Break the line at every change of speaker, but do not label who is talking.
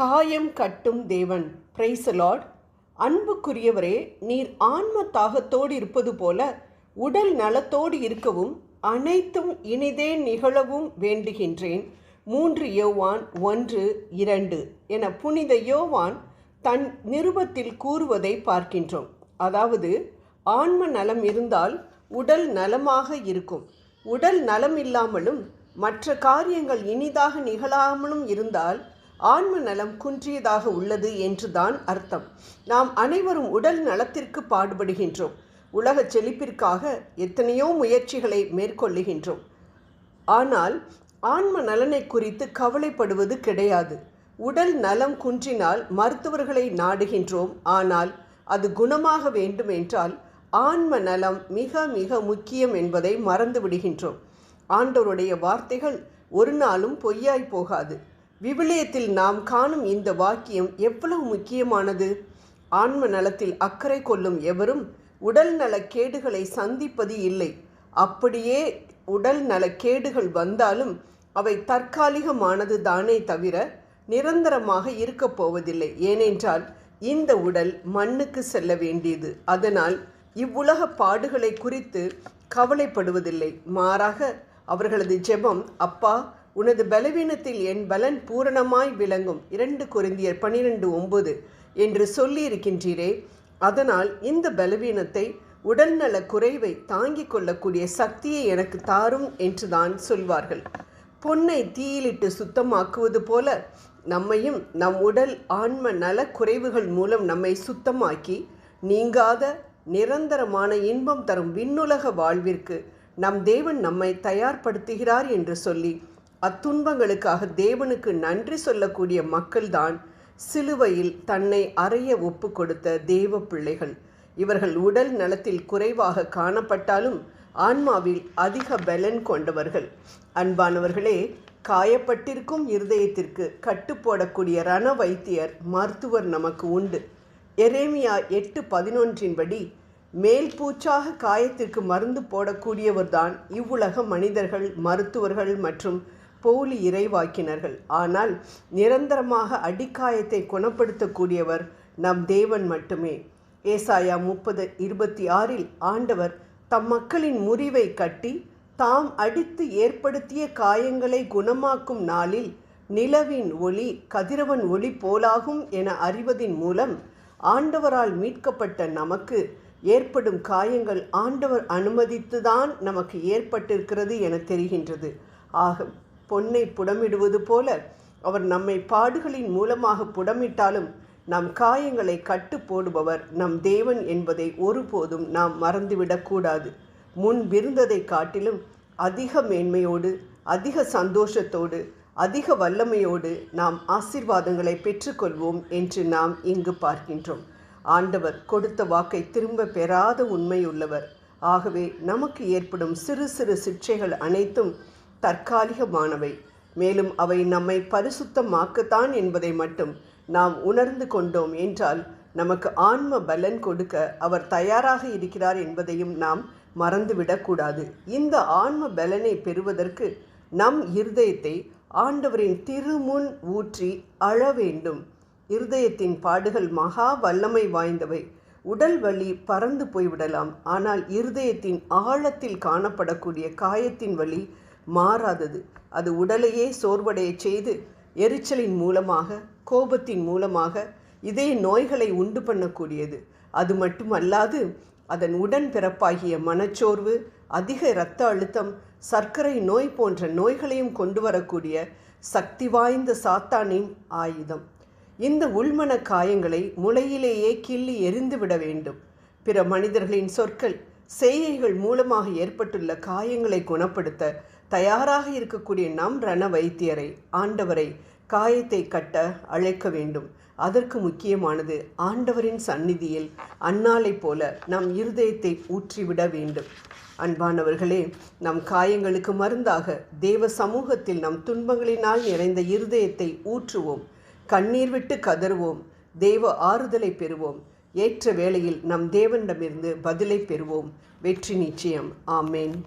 காயம் கட்டும் தேவன். பிரைசலாட் அன்புக்குரியவரே நீர் ஆன்ம தாகத்தோடு இருப்பது போல உடல் நலத்தோடு இருக்கவும் அனைத்தும் இனிதே நிகழவும் வேண்டுகின்றேன். மூன்று யோவான் ஒன்று இரண்டு என புனித யோவான் தன் நிருபத்தில் கூறுவதை பார்க்கின்றோம். அதாவது ஆன்ம நலம் இருந்தால் உடல் நலமாக இருக்கும். உடல் நலம் இல்லாமலும் மற்ற காரியங்கள் இனிதாக நிகழாமலும் இருந்தால் ஆன்ம நலம் குன்றியதாக உள்ளது என்றுதான் அர்த்தம். நாம் அனைவரும் உடல் நலத்திற்கு பாடுபடுகின்றோம். உலக செழிப்பிற்காக எத்தனையோ முயற்சிகளை மேற்கொள்ளுகின்றோம். ஆனால் ஆன்ம நலனை குறித்து கவலைப்படுவது கிடையாது. உடல் நலம் குன்றினால் மருத்துவர்களை நாடுகின்றோம். ஆனால் அது குணமாக வேண்டுமென்றால் ஆன்ம நலம் மிக மிக முக்கியம் என்பதை மறந்து விடுகின்றோம் ஆண்டவருடைய வார்த்தைகள் ஒரு நாளும் பொய்யாய் போகாது. விவிலியத்தில் நாம் காணும் இந்த வாக்கியம் எவ்வளவு முக்கியமானது? ஆன்ம நலத்தில் அக்கறை கொள்ளும் எவரும் உடல் நலக்கேடுகளை சந்திப்பது இல்லை. அப்படியே உடல் நலக்கேடுகள் வந்தாலும் அவை தற்காலிகமானது தானே தவிர நிரந்தரமாக இருக்கப் போவதில்லை. ஏனென்றால் இந்த உடல் மண்ணுக்கு செல்ல வேண்டியது. அதனால் இவ்வுலக பாடுகளை குறித்து கவலைப்படுவதில்லை. மாறாக அவர்களது ஜெபம் அப்பா உனது பலவீனத்தில் என் பலன் பூரணமாய் விளங்கும். இரண்டு குருந்தியர் பனிரெண்டு ஒன்பது என்று சொல்லியிருக்கின்றீரே. அதனால் இந்த பலவீனத்தை உடல்நல குறைவை தாங்கிக் கொள்ளக்கூடிய சக்தியை எனக்கு தாரும் என்றுதான் சொல்வார்கள். பொன்னை தீயிலிட்டு சுத்தமாக்குவது போல நம்மையும் நம் உடல் ஆன்ம நல குறைவுகள் மூலம் நம்மை சுத்தமாக்கி நீங்காத நிரந்தரமான இன்பம் தரும் விண்ணுலக வாழ்விற்கு நம் தேவன் நம்மை தயார்படுத்துகிறார் என்று சொல்லி அத்துன்பங்களுக்காக தேவனுக்கு நன்றி சொல்லக்கூடிய மக்கள்தான் சிலுவையில் தன்னை அறைய ஒப்பு கொடுத்த தேவ பிள்ளைகள். இவர்கள் உடல் நலத்தில் குறைவாக காணப்பட்டாலும் ஆன்மாவில் அதிக பலன் கொண்டவர்கள். அன்பானவர்களே காயப்பட்டிருக்கும் இருதயத்திற்கு கட்டுப்போடக்கூடிய ரண வைத்தியர் மருத்துவர் நமக்கு உண்டு. எரேமியா எட்டு பதினொன்றின்படி மேல் பூச்சாக காயத்திற்கு மருந்து போடக்கூடியவர்தான் இவ்வுலக மனிதர்கள் மருத்துவர்கள் மற்றும் போலி இறைவாக்கினர்கள். ஆனால் நிரந்தரமாக அடிக்காயத்தை குணப்படுத்தக்கூடியவர் நம் தேவன் மட்டுமே. ஏசாயா முப்பது இருபத்தி ஆறில் ஆண்டவர் தம் மக்களின் முறிவை கட்டி தாம் அடித்து ஏற்படுத்திய காயங்களை குணமாக்கும் நாளில் நிலவின் ஒளி கதிரவன் ஒளி போலாகும் என அறிவதின் மூலம் ஆண்டவரால் மீட்கப்பட்ட நமக்கு ஏற்படும் காயங்கள் ஆண்டவர் அனுமதித்துதான் நமக்கு ஏற்பட்டிருக்கிறது என தெரிகின்றது. ஆக பொன்னை புடமிடுவது போல அவர் நம்மை பாடுகளின் மூலமாக புடமிட்டாலும் நம் காயங்களை கட்டு போடுபவர் நம் தேவன் என்பதை ஒருபோதும் நாம் மறந்துவிடக்கூடாது முன்பிருந்ததை காட்டிலும் அதிக மேன்மையோடு அதிக சந்தோஷத்தோடு அதிக வல்லமையோடு நாம் ஆசிர்வாதங்களை பெற்றுக்கொள்வோம் என்று நாம் இங்கு பார்க்கின்றோம். ஆண்டவர் கொடுத்த வாக்கை திரும்ப பெறாத உண்மையுள்ளவர். ஆகவே நமக்கு ஏற்படும் சிறு சிறு சிக்ஷைகள் அனைத்தும் தற்காலிகமானவை. மேலும் அவை நம்மை பரிசுத்தமாக்கத்தான் என்பதை மட்டும் நாம் உணர்ந்து கொண்டோம் என்றால் நமக்கு ஆன்ம பலன் கொடுக்க அவர் தயாராக இருக்கிறார் என்பதையும் நாம் மறந்துவிடக்கூடாது இந்த ஆன்ம பலனை பெறுவதற்கு நம் இருதயத்தை ஆண்டவரின் திருமுன் ஊற்றி அழ வேண்டும். இருதயத்தின் பாடுகள் மகா வல்லமை வாய்ந்தவை. உடல் வலி பறந்து போய்விடலாம். ஆனால் இருதயத்தின் ஆழத்தில் காணப்படக்கூடிய காயத்தின் வழி மாறாதது. அது உடலையே சோர்வடைய செய்து எரிச்சலின் மூலமாக கோபத்தின் மூலமாக இதய நோய்களை உண்டு பண்ணக்கூடியது. அது மட்டுமல்லாது அதன் உடன் பிறப்பாகிய மனச்சோர்வு அதிக இரத்த அழுத்தம் சர்க்கரை நோய் போன்ற நோய்களையும் கொண்டு வரக்கூடிய சக்தி வாய்ந்த சாத்தானின் ஆயுதம். இந்த உள்மன காயங்களை முளையிலேயே கிள்ளி எரிந்து விட வேண்டும். பிற மனிதர்களின் சொற்கள் செய்கைகள் மூலமாக ஏற்பட்டுள்ள காயங்களை குணப்படுத்த தயாராக இருக்கக்கூடிய நம் ரண வைத்தியரை ஆண்டவரை காயத்தை கட்ட அழைக்க வேண்டும். அதற்கு முக்கியமானது ஆண்டவரின் சந்நிதியில் அன்னாலை போல நம் இருதயத்தை ஊற்றிவிட வேண்டும். அன்பானவர்களே நம் காயங்களுக்கு மருந்தாக தேவ சமூகத்தில் நம் துன்பங்களினால் நிறைந்த இருதயத்தை ஊற்றுவோம். கண்ணீர் விட்டு கதறுவோம். தேவ ஆறுதலை பெறுவோம். ஏற்ற வேளையில் நம் தேவனிடமிருந்து பதிலை பெறுவோம். வெற்றி நிச்சயம். ஆமேன்.